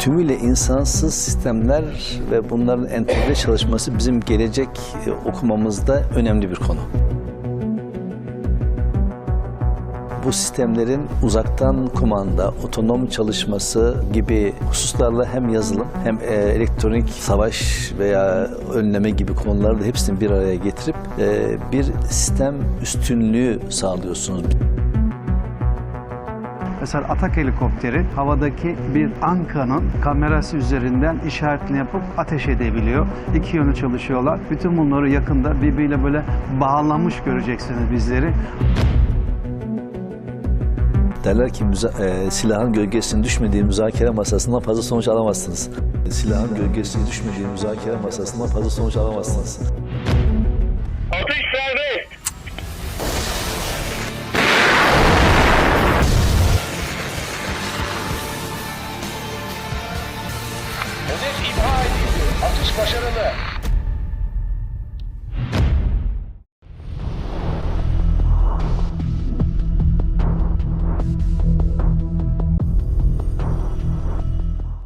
Tümüyle insansız sistemler ve bunların entegre çalışması bizim gelecek e, okumamızda önemli bir konu. Bu sistemlerin uzaktan kumanda, otonom çalışması gibi hususlarla hem yazılım hem e, elektronik savaş veya önleme gibi konuları da hepsini bir araya getirip e, bir sistem üstünlüğü sağlıyorsunuz. Mesela atak helikopteri havadaki bir ankanın kamerası üzerinden işaretini yapıp ateş edebiliyor. İki yönü çalışıyorlar. Bütün bunları yakında birbiriyle böyle bağlamış göreceksiniz bizleri. Derler ki e, silahın gölgesinin düşmediği müzakere masasından fazla sonuç alamazsınız. Silahın gölgesine düşmediği müzakere masasından fazla sonuç alamazsınız.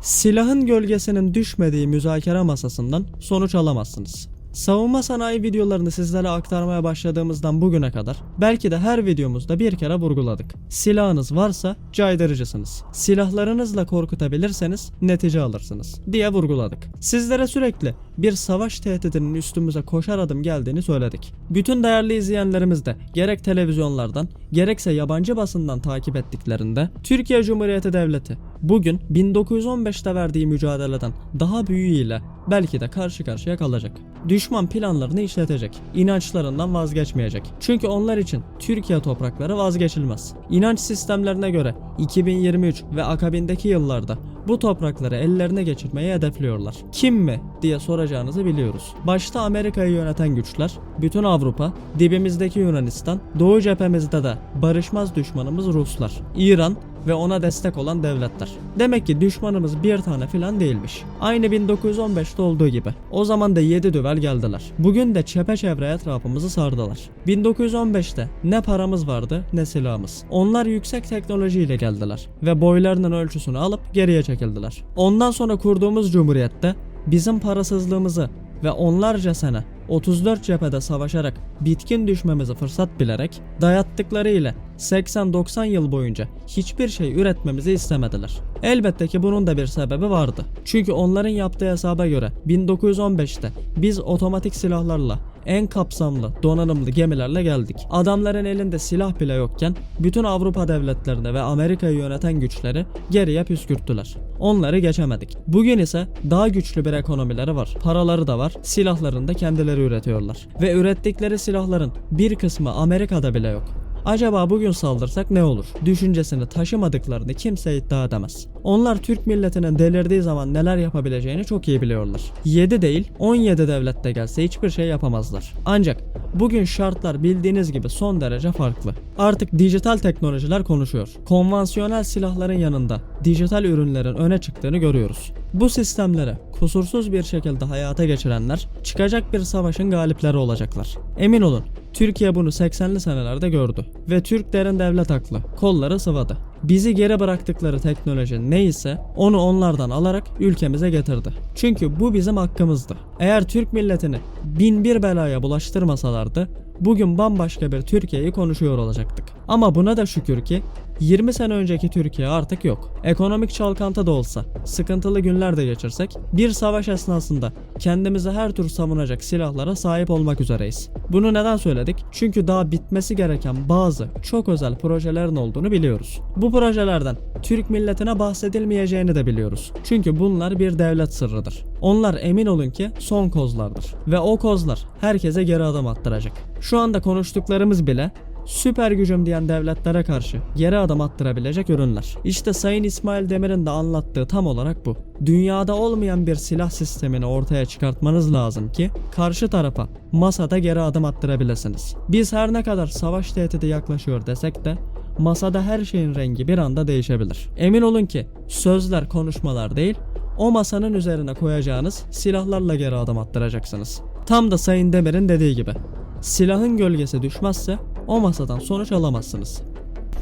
Silahın gölgesinin düşmediği müzakere masasından sonuç alamazsınız. Savunma sanayi videolarını sizlere aktarmaya başladığımızdan bugüne kadar belki de her videomuzda bir kere vurguladık. Silahınız varsa caydırıcısınız. Silahlarınızla korkutabilirseniz netice alırsınız diye vurguladık. Sizlere sürekli bir savaş tehdidinin üstümüze koşar adım geldiğini söyledik. Bütün değerli izleyenlerimiz de gerek televizyonlardan gerekse yabancı basından takip ettiklerinde Türkiye Cumhuriyeti Devleti bugün 1915'te verdiği mücadeleden daha büyüğüyle belki de karşı karşıya kalacak. Düşman planlarını işletecek. İnançlarından vazgeçmeyecek. Çünkü onlar için Türkiye toprakları vazgeçilmez. İnanç sistemlerine göre 2023 ve akabindeki yıllarda bu toprakları ellerine geçirmeyi hedefliyorlar. Kim mi diye soracağınızı biliyoruz. Başta Amerika'yı yöneten güçler, bütün Avrupa, dibimizdeki Yunanistan, Doğu cephemizde de barışmaz düşmanımız Ruslar, İran ve ona destek olan devletler. Demek ki düşmanımız bir tane filan değilmiş. Aynı 1915'te olduğu gibi. O zaman da 7 düvel geldiler. Bugün de çepeçevre etrafımızı sardılar. 1915'te ne paramız vardı ne silahımız. Onlar yüksek teknolojiyle geldiler ve boylarının ölçüsünü alıp geriye çekildiler. Ondan sonra kurduğumuz cumhuriyette bizim parasızlığımızı ve onlarca sene 34 cephede savaşarak bitkin düşmemizi fırsat bilerek dayattıkları ile 80-90 yıl boyunca hiçbir şey üretmemizi istemediler. Elbette ki bunun da bir sebebi vardı. Çünkü onların yaptığı hesaba göre 1915'te biz otomatik silahlarla en kapsamlı, donanımlı gemilerle geldik. Adamların elinde silah bile yokken bütün Avrupa devletlerini ve Amerika'yı yöneten güçleri geriye püskürttüler. Onları geçemedik. Bugün ise daha güçlü bir ekonomileri var. Paraları da var. Silahlarını da kendileri üretiyorlar. Ve ürettikleri silahların bir kısmı Amerika'da bile yok. Acaba bugün saldırsak ne olur? Düşüncesini taşımadıklarını kimse iddia edemez. Onlar Türk milletinin delirdiği zaman neler yapabileceğini çok iyi biliyorlar. 7 değil 17 devlet de gelse hiçbir şey yapamazlar. Ancak bugün şartlar bildiğiniz gibi son derece farklı. Artık dijital teknolojiler konuşuyor. Konvansiyonel silahların yanında dijital ürünlerin öne çıktığını görüyoruz. Bu sistemleri kusursuz bir şekilde hayata geçirenler çıkacak bir savaşın galipleri olacaklar. Emin olun Türkiye bunu 80'li senelerde gördü ve Türk derin devlet aklı kolları sıvadı. Bizi geri bıraktıkları teknoloji neyse onu onlardan alarak ülkemize getirdi. Çünkü bu bizim hakkımızdı. Eğer Türk milletini bin bir belaya bulaştırmasalardı bugün bambaşka bir Türkiye'yi konuşuyor olacaktık. Ama buna da şükür ki 20 sene önceki Türkiye artık yok. Ekonomik çalkantı da olsa, sıkıntılı günler de geçirsek, bir savaş esnasında kendimizi her tür savunacak silahlara sahip olmak üzereyiz. Bunu neden söyledik? Çünkü daha bitmesi gereken bazı çok özel projelerin olduğunu biliyoruz. Bu projelerden Türk milletine bahsedilmeyeceğini de biliyoruz. Çünkü bunlar bir devlet sırrıdır. Onlar emin olun ki son kozlardır. Ve o kozlar herkese geri adım attıracak. Şu anda konuştuklarımız bile süper gücüm diyen devletlere karşı geri adım attırabilecek ürünler. İşte Sayın İsmail Demir'in de anlattığı tam olarak bu. Dünyada olmayan bir silah sistemini ortaya çıkartmanız lazım ki karşı tarafa masada geri adım attırabilirsiniz. Biz her ne kadar savaş tehdidi yaklaşıyor desek de masada her şeyin rengi bir anda değişebilir. Emin olun ki sözler konuşmalar değil, o masanın üzerine koyacağınız silahlarla geri adım attıracaksınız. Tam da Sayın Demir'in dediği gibi. Silahın gölgesi düşmezse o masadan sonuç alamazsınız.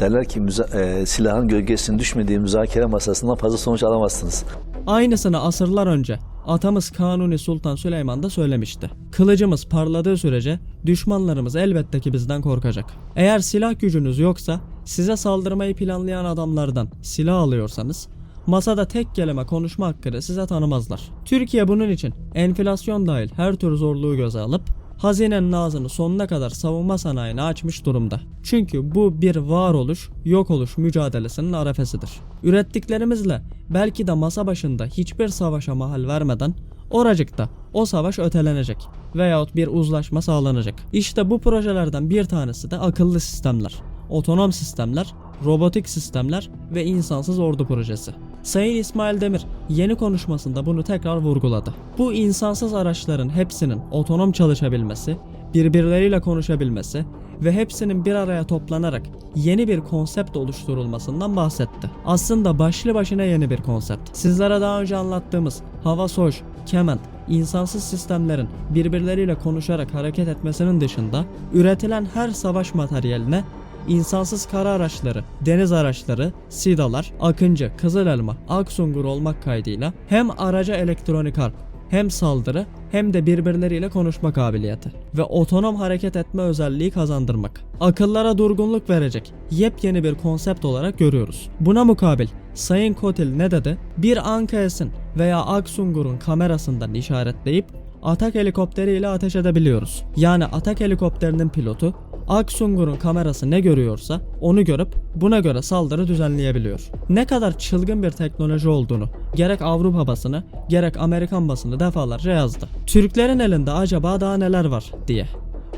Derler ki e, silahın gölgesinin düşmediği müzakere masasından fazla sonuç alamazsınız. Aynısını asırlar önce atamız Kanuni Sultan Süleyman da söylemişti. Kılıcımız parladığı sürece düşmanlarımız elbette ki bizden korkacak. Eğer silah gücünüz yoksa size saldırmayı planlayan adamlardan silah alıyorsanız masada tek kelime konuşma hakkını size tanımazlar. Türkiye bunun için enflasyon dahil her tür zorluğu göze alıp hazinenin ağzını sonuna kadar savunma sanayine açmış durumda. Çünkü bu bir varoluş, yok oluş mücadelesinin arefesidir. Ürettiklerimizle belki de masa başında hiçbir savaşa mahal vermeden oracıkta o savaş ötelenecek veyahut bir uzlaşma sağlanacak. İşte bu projelerden bir tanesi de akıllı sistemler, otonom sistemler, robotik sistemler ve insansız ordu projesi. Sayın İsmail Demir yeni konuşmasında bunu tekrar vurguladı. Bu insansız araçların hepsinin otonom çalışabilmesi, birbirleriyle konuşabilmesi ve hepsinin bir araya toplanarak yeni bir konsept oluşturulmasından bahsetti. Aslında başlı başına yeni bir konsept. Sizlere daha önce anlattığımız hava soj, kemen, insansız sistemlerin birbirleriyle konuşarak hareket etmesinin dışında üretilen her savaş materyaline insansız kara araçları, deniz araçları, SİDA'lar, Akıncı, Kızıl Elma, Aksungur olmak kaydıyla hem araca elektronik harp, hem saldırı hem de birbirleriyle konuşma kabiliyeti ve otonom hareket etme özelliği kazandırmak. Akıllara durgunluk verecek yepyeni bir konsept olarak görüyoruz. Buna mukabil Sayın Kotil ne dedi? Bir Anka-S'in veya Aksungur'un kamerasından işaretleyip atak helikopteriyle ateş edebiliyoruz. Yani atak helikopterinin pilotu Aksungur'un kamerası ne görüyorsa onu görüp buna göre saldırı düzenleyebiliyor. Ne kadar çılgın bir teknoloji olduğunu gerek Avrupa basını gerek Amerikan basını defalarca yazdı. Türklerin elinde acaba daha neler var diye.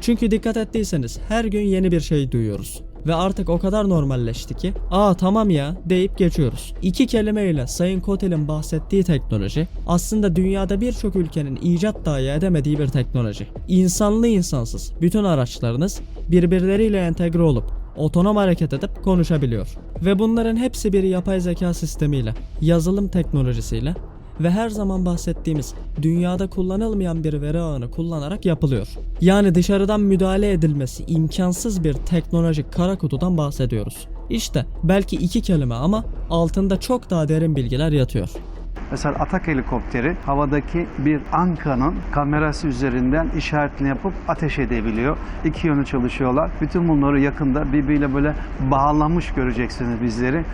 Çünkü dikkat ettiyseniz her gün yeni bir şey duyuyoruz. Ve artık o kadar normalleşti ki aa tamam ya deyip geçiyoruz. İki kelimeyle Sayın Kotel'in bahsettiği teknoloji aslında dünyada birçok ülkenin icat dahi edemediği bir teknoloji. İnsanlı insansız bütün araçlarınız birbirleriyle entegre olup otonom hareket edip konuşabiliyor. Ve bunların hepsi bir yapay zeka sistemiyle, yazılım teknolojisiyle ve her zaman bahsettiğimiz dünyada kullanılmayan bir veri ağını kullanarak yapılıyor. Yani dışarıdan müdahale edilmesi imkansız bir teknolojik kara kutudan bahsediyoruz. İşte belki iki kelime ama altında çok daha derin bilgiler yatıyor. Mesela atak helikopteri havadaki bir ankanın kamerası üzerinden işaretini yapıp ateş edebiliyor. İki yönü çalışıyorlar. Bütün bunları yakında birbiriyle böyle bağlamış göreceksiniz bizleri.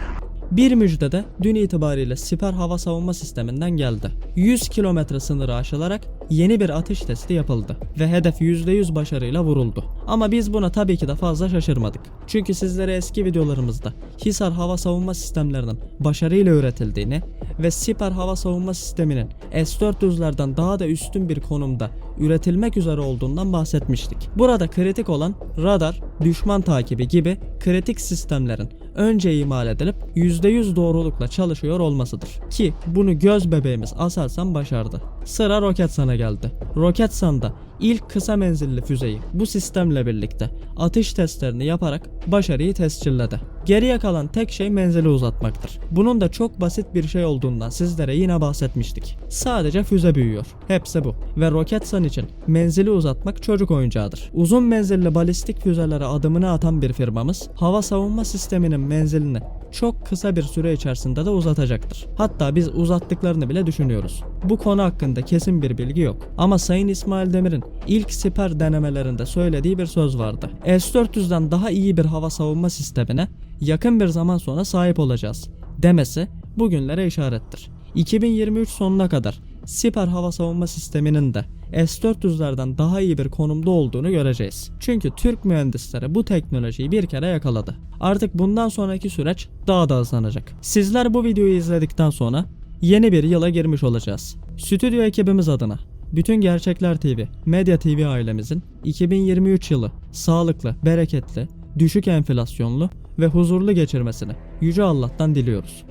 Bir müjde de dün itibariyle siper hava savunma sisteminden geldi. 100 kilometre sınırı aşılarak yeni bir atış testi yapıldı ve hedef %100 başarıyla vuruldu. Ama biz buna tabii ki de fazla şaşırmadık. Çünkü sizlere eski videolarımızda Hisar hava savunma sistemlerinin başarıyla üretildiğini ve siper hava savunma sisteminin S-400'lerden daha da üstün bir konumda üretilmek üzere olduğundan bahsetmiştik. Burada kritik olan radar, düşman takibi gibi kritik sistemlerin önce imal edilip %100 doğrulukla çalışıyor olmasıdır. Ki bunu göz bebeğimiz Aselsan başardı. Sıra Roketsan'a geldi. Roketsan'da ilk kısa menzilli füzeyi bu sistemle birlikte atış testlerini yaparak başarıyı tescilledi. Geriye kalan tek şey menzili uzatmaktır. Bunun da çok basit bir şey olduğundan sizlere yine bahsetmiştik. Sadece füze büyüyor. Hepsi bu. Ve Roketsan için menzili uzatmak çocuk oyuncağıdır. Uzun menzilli balistik füzelere adımını atan bir firmamız hava savunma sisteminin menzilini çok kısa bir süre içerisinde de uzatacaktır. Hatta biz uzattıklarını bile düşünüyoruz. Bu konu hakkında kesin bir bilgi yok. Ama Sayın İsmail Demir'in ilk siper denemelerinde söylediği bir söz vardı. S-400'den daha iyi bir hava savunma sistemine yakın bir zaman sonra sahip olacağız demesi bugünlere işarettir. 2023 sonuna kadar siper hava savunma sisteminin de S-400'lerden daha iyi bir konumda olduğunu göreceğiz. Çünkü Türk mühendisleri bu teknolojiyi bir kere yakaladı. Artık bundan sonraki süreç daha da hızlanacak. Sizler bu videoyu izledikten sonra yeni bir yıla girmiş olacağız. Stüdyo ekibimiz adına bütün Gerçekler TV, Medya TV ailemizin 2023 yılı sağlıklı, bereketli, düşük enflasyonlu ve huzurlu geçirmesini Yüce Allah'tan diliyoruz.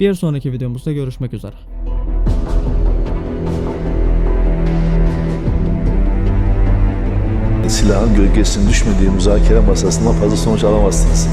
Bir sonraki videomuzda görüşmek üzere. Silahın gölgesinin düşmediği müzakere masasından fazla sonuç alamazsınız.